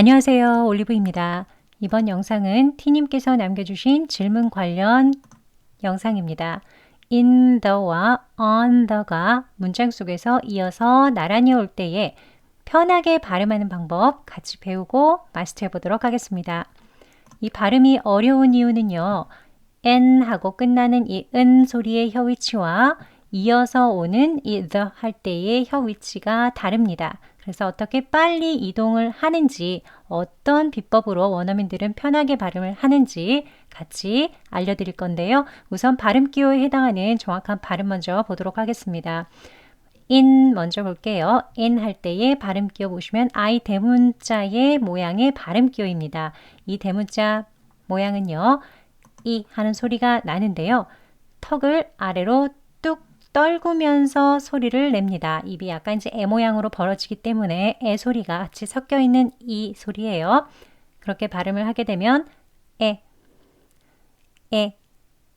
안녕하세요. 올리브입니다. 이번 영상은 티님께서 남겨주신 질문 관련 영상입니다. in the와 on the가 문장 속에서 이어서 나란히 올 때에 편하게 발음하는 방법 같이 배우고 마스터해 보도록 하겠습니다. 이 발음이 어려운 이유는요. n 하고 끝나는 이 은 소리의 혀 위치와 이어서 오는 이 the 할 때의 혀 위치가 다릅니다. 그래서 어떻게 빨리 이동을 하는지 어떤 비법으로 원어민들은 편하게 발음을 하는지 같이 알려드릴 건데요. 우선 발음 기호에 해당하는 정확한 발음 먼저 보도록 하겠습니다. in 먼저 볼게요. in 할 때의 발음 기호 보시면 I 대문자의 모양의 발음 기호입니다. 이 대문자 모양은요. 이 하는 소리가 나는데요. 턱을 아래로 떨구면서 소리를 냅니다. 입이 약간 이제 애 모양으로 벌어지기 때문에 애 소리가 같이 섞여 있는 이 소리예요. 그렇게 발음을 하게 되면 에, 에,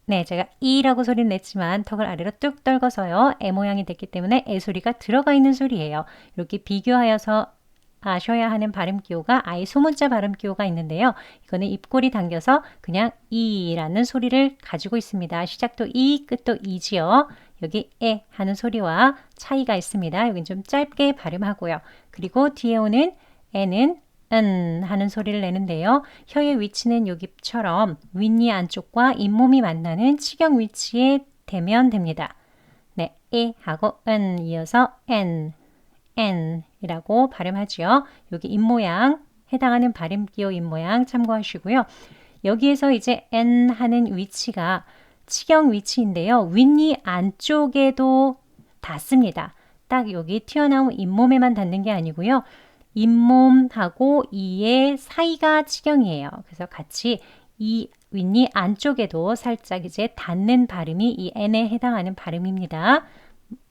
네, 제가 이라고 소리를 냈지만 턱을 아래로 뚝 떨궈서요. 애 모양이 됐기 때문에 애 소리가 들어가 있는 소리예요. 이렇게 비교하여서 아셔야 하는 발음 기호가 아예 소문자 발음 기호가 있는데요. 이거는 입꼬리 당겨서 그냥 이라는 소리를 가지고 있습니다. 시작도 이, 끝도 이지요. 여기 에 하는 소리와 차이가 있습니다. 여긴 좀 짧게 발음하고요. 그리고 뒤에 오는 에는 은 하는 소리를 내는데요. 혀의 위치는 여기처럼 윗니 안쪽과 잇몸이 만나는 치경 위치에 되면 됩니다. 네, 에 하고 은 이어서 엔, 엔이라고 발음하지요. 여기 입모양 해당하는 발음 기호 입모양 참고하시고요. 여기에서 이제 엔 하는 위치가 치경 위치인데요. 윗니 안쪽에도 닿습니다. 딱 여기 튀어나온 잇몸에만 닿는 게 아니고요. 잇몸하고 이의 사이가 치경이에요. 그래서 같이 이 윗니 안쪽에도 살짝 이제 닿는 발음이 이 n에 해당하는 발음입니다.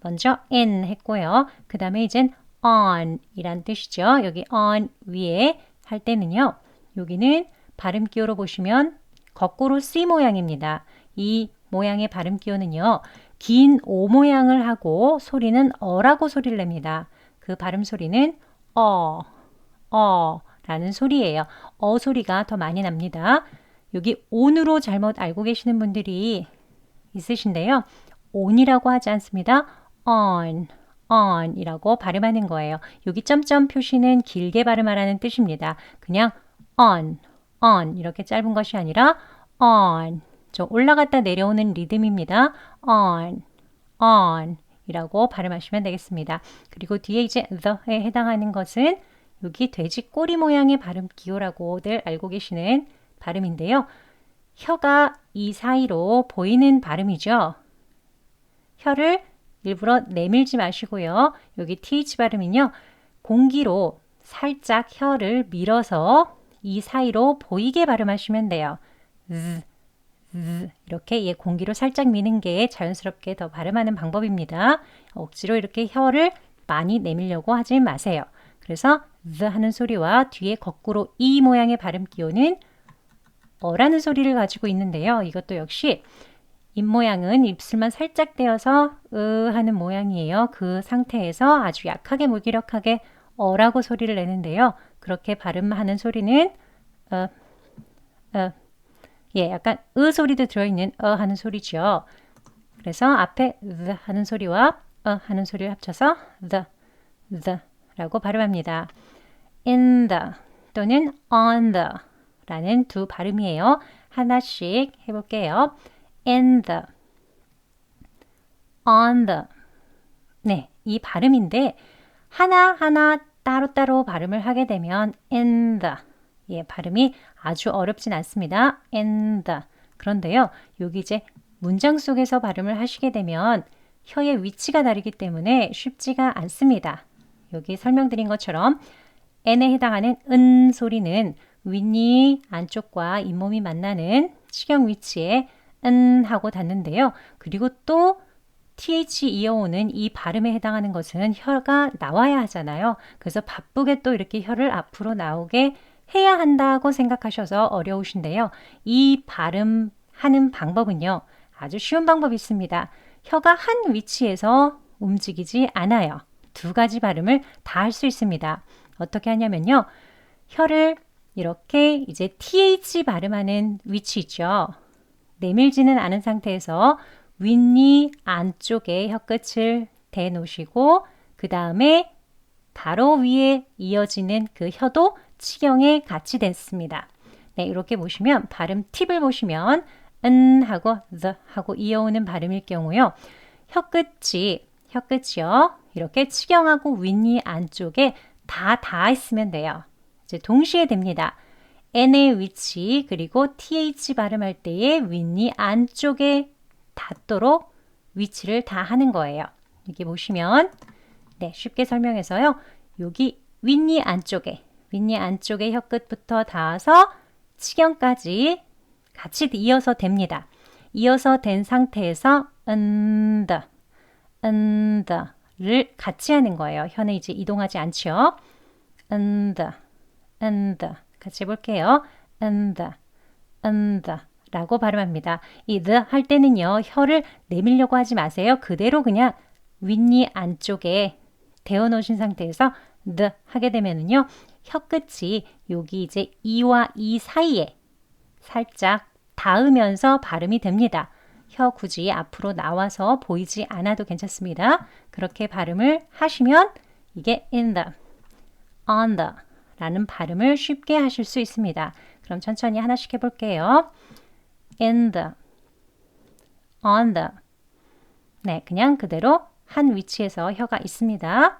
먼저 n 했고요. 그 다음에 이젠 on 이란 뜻이죠. 여기 on 위에 할 때는요. 여기는 발음 기호로 보시면 거꾸로 C 모양입니다. 이 모양의 발음 기호는요. 긴 O 모양을 하고 소리는 어라고 소리를 냅니다. 그 발음 소리는 어, 어 라는 소리예요. 어 소리가 더 많이 납니다. 여기 온으로 잘못 알고 계시는 분들이 있으신데요. 온이라고 하지 않습니다. on, on 이라고 발음하는 거예요. 여기 점점 표시는 길게 발음하라는 뜻입니다. 그냥 on, on 이렇게 짧은 것이 아니라 on 저 올라갔다 내려오는 리듬입니다. on, on 이라고 발음하시면 되겠습니다. 그리고 뒤에 이제 the에 해당하는 것은 여기 돼지 꼬리 모양의 발음 기호라고들 알고 계시는 발음인데요. 혀가 이 사이로 보이는 발음이죠. 혀를 일부러 내밀지 마시고요. 여기 th 발음은요. 공기로 살짝 혀를 밀어서 이 사이로 보이게 발음하시면 돼요. z, 이렇게 얘 공기로 살짝 미는 게 자연스럽게 더 발음하는 방법입니다. 억지로 이렇게 혀를 많이 내밀려고 하지 마세요. 그래서 the 하는 소리와 뒤에 거꾸로 이 모양의 발음 기호는 어라는 소리를 가지고 있는데요. 이것도 역시 입 모양은 입술만 살짝 떼어서 으 하는 모양이에요. 그 상태에서 아주 약하게 무기력하게 어라고 소리를 내는데요. 그렇게 발음하는 소리는 어, 어, 예, 약간 으 소리도 들어있는 어 하는 소리죠. 그래서 앞에 the 하는 소리와 어 하는 소리를 합쳐서 the, the 라고 발음합니다. in the 또는 on the 라는 두 발음이에요. 하나씩 해볼게요. in the, on the. 네, 이 발음인데 하나하나 따로따로 발음을 하게 되면 in the 예, 발음이 아주 어렵진 않습니다. and. 그런데요, 여기 이제 문장 속에서 발음을 하시게 되면 혀의 위치가 다르기 때문에 쉽지가 않습니다. 여기 설명드린 것처럼 n에 해당하는 은 소리는 윗니 안쪽과 잇몸이 만나는 치경 위치에 은 하고 닿는데요. 그리고 또 th 이어오는 이 발음에 해당하는 것은 혀가 나와야 하잖아요. 그래서 바쁘게 또 이렇게 혀를 앞으로 나오게 해야 한다고 생각하셔서 어려우신데요. 이 발음하는 방법은요. 아주 쉬운 방법이 있습니다. 혀가 한 위치에서 움직이지 않아요. 두 가지 발음을 다 할 수 있습니다. 어떻게 하냐면요. 혀를 이렇게 이제 th 발음하는 위치죠. 내밀지는 않은 상태에서 윗니 안쪽에 혀끝을 대놓으시고 그 다음에 바로 위에 이어지는 그 혀도 치경에 같이 됐습니다. 네, 이렇게 보시면 발음 팁을 보시면 은 하고 the 하고 이어오는 발음일 경우요. 혀끝이 혀끝이요. 이렇게 치경하고 윗니 안쪽에 다 닿았으면 돼요. 이제 동시에 됩니다. n의 위치 그리고 th 발음할 때의 윗니 안쪽에 닿도록 위치를 다 하는 거예요. 여기 보시면 네, 쉽게 설명해서요. 여기 윗니 안쪽에 윗니 안쪽에 혀끝부터 닿아서 치경까지 같이 이어서 됩니다. 이어서 된 상태에서 은다, 은다를 같이 하는 거예요. 혀는 이제 이동하지 않죠. 은다, 은다 같이 해볼게요. 은다, 은다 라고 발음합니다. 이 the 할 때는요. 혀를 내밀려고 하지 마세요. 그대로 그냥 윗니 안쪽에 대어 놓으신 상태에서 the 하게 되면은요. 혀끝이 여기 이제 이와 이 사이에 살짝 닿으면서 발음이 됩니다. 혀 굳이 앞으로 나와서 보이지 않아도 괜찮습니다. 그렇게 발음을 하시면 이게 in the, on the 라는 발음을 쉽게 하실 수 있습니다. 그럼 천천히 하나씩 해볼게요. in the, on the. 네, 그냥 그대로 한 위치에서 혀가 있습니다.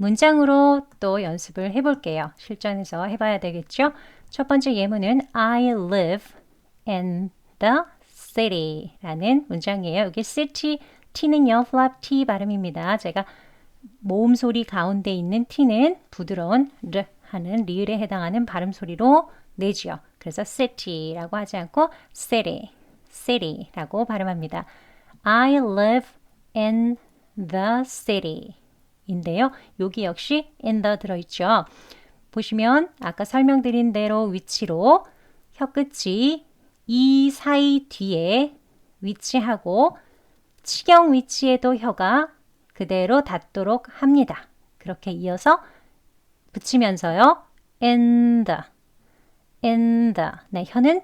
문장으로 또 연습을 해볼게요. 실전에서 해봐야 되겠죠? 첫 번째 예문은 I live in the city 라는 문장이에요. 여기 city, t는요, flap t 발음입니다. 제가 모음 소리 가운데 있는 t는 부드러운 르 하는 리을에 해당하는 발음 소리로 내지요. 그래서 city라고 하지 않고 city, city라고 발음합니다. I live in the city 인데요. 여기 역시 in the 들어있죠. 보시면 아까 설명드린 대로 위치로 혀끝이 이 사이 뒤에 위치하고 치경 위치에도 혀가 그대로 닿도록 합니다. 그렇게 이어서 붙이면서요. in the, in the. 네, 혀는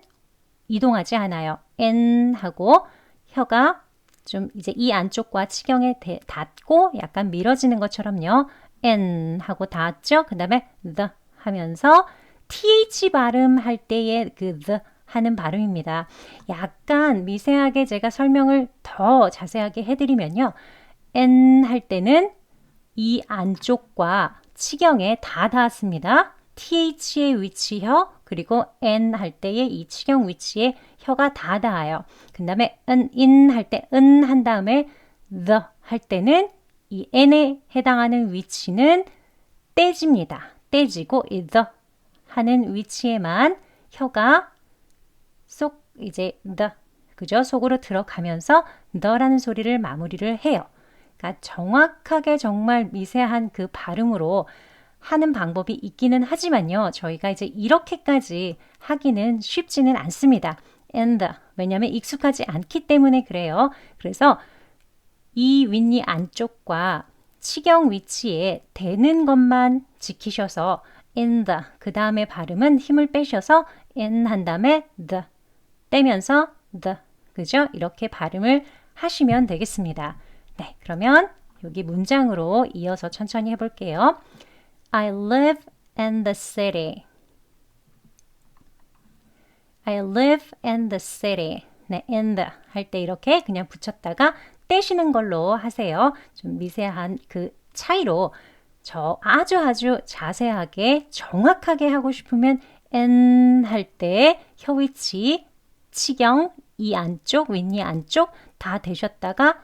이동하지 않아요. n 하고 혀가 좀 이제 이 안쪽과 치경에 닿고 약간 밀어지는 것처럼요. n 하고 닿았죠. 그 다음에 the 하면서 th 발음할 때의 그 the 하는 발음입니다. 약간 미세하게 제가 설명을 더 자세하게 해드리면요. n 할 때는 이 안쪽과 치경에 다 닿았습니다. Th의 위치 혀 그리고 n 할 때의 이 치경 위치에 혀가 다 닿아요. 그 다음에 은, in 할때 은 한 다음에 the 할 때는 이 n에 해당하는 위치는 떼집니다. 떼지고 이 the 하는 위치에만 혀가 쏙 이제 the 그죠? 속으로 들어가면서 the라는 소리를 마무리를 해요. 그러니까 정확하게 정말 미세한 그 발음으로 하는 방법이 있기는 하지만요. 저희가 이제 이렇게까지 하기는 쉽지는 않습니다. and 왜냐하면 익숙하지 않기 때문에 그래요. 그래서 이 윗니 안쪽과 치경 위치에 대는 것만 지키셔서 the 그 다음에 발음은 힘을 빼셔서 in 한 다음에 the 떼면서 the 그죠? 이렇게 발음을 하시면 되겠습니다. 네, 그러면 여기 문장으로 이어서 천천히 해볼게요. I live in the city. I live in the city. 네, in the 할 때 이렇게 그냥 붙였다가 떼시는 걸로 하세요. 좀 미세한 그 차이로 저 아주 아주 자세하게 정확하게 하고 싶으면 n 할 때 혀 위치, 치경, 이 안쪽, 윗니 안쪽 다 되셨다가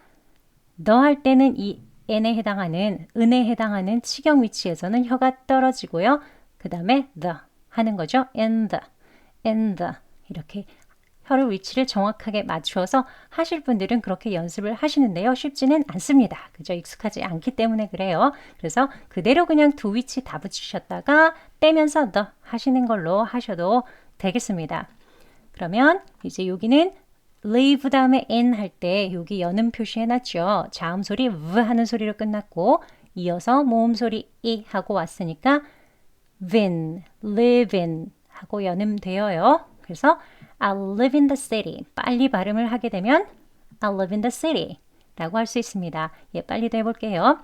너 할 때는 이 n에 해당하는 은에 해당하는 치경 위치에서는 혀가 떨어지고요. 그 다음에 the 하는 거죠. and, and 이렇게 혀를 위치를 정확하게 맞추어서 하실 분들은 그렇게 연습을 하시는데요. 쉽지는 않습니다. 그죠? 익숙하지 않기 때문에 그래요. 그래서 그대로 그냥 두 위치 다 붙이셨다가 떼면서 더 하시는 걸로 하셔도 되겠습니다. 그러면 이제 여기는 leave 다음에 in 할 때 여기 여는 표시 해놨죠. 자음 소리 v 하는 소리로 끝났고 이어서 모음 소리 이 하고 왔으니까 in, live in 하고 연음되어요. 그래서 I live in the city. 빨리 발음을 하게 되면 I live in the city 라고 할 수 있습니다. 예, 빨리 도 해볼게요.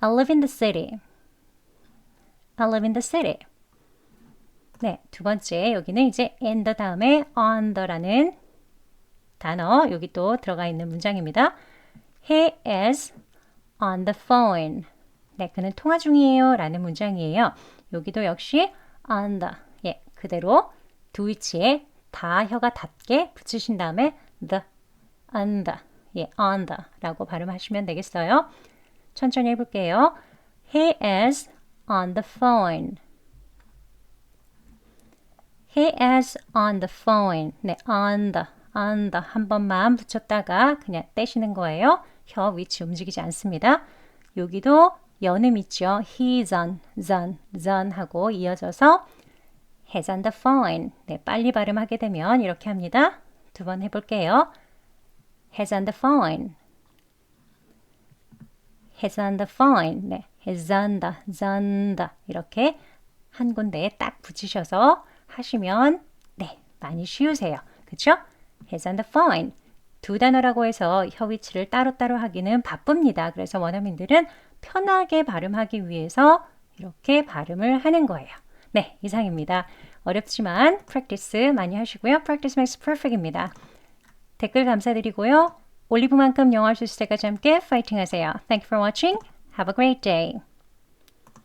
I live in the city. I live in the city. 네, 두 번째 여기는 이제 in the 다음에 on the라는 단어 여기 또 들어가 있는 문장입니다. He is on the phone. 네, 그는 통화 중이에요 라는 문장이에요. 여기도 역시 on the. 예, 그대로 두 위치에 다 혀가 닿게 붙이신 다음에 the, on the, 예, on the 라고 발음하시면 되겠어요. 천천히 해볼게요. He is on the phone. He is on the phone. 네, on the, on the 한 번만 붙였다가 그냥 떼시는 거예요. 혀 위치 움직이지 않습니다. 여기도 연음 있죠. He's on, on, on 하고 이어져서 has on the phone. 네, 빨리 발음하게 되면 이렇게 합니다. 두 번 해볼게요. has on the phone. has on the phone. 네, has on the, on the 이렇게 한 군데에 딱 붙이셔서 하시면 네, 많이 쉬우세요. 그쵸? Has on the phone. 두 단어라고 해서 혀 위치를 따로따로 하기는 바쁩니다. 그래서 원어민들은 편하게 발음하기 위해서 이렇게 발음을 하는 거예요. 네, 이상입니다. 어렵지만 practice 많이 하시고요. practice makes perfect입니다. 댓글 감사드리고요. 올리브만큼 영어 있을 때까지 함께 파이팅 하세요. Thank you for watching. Have a great day.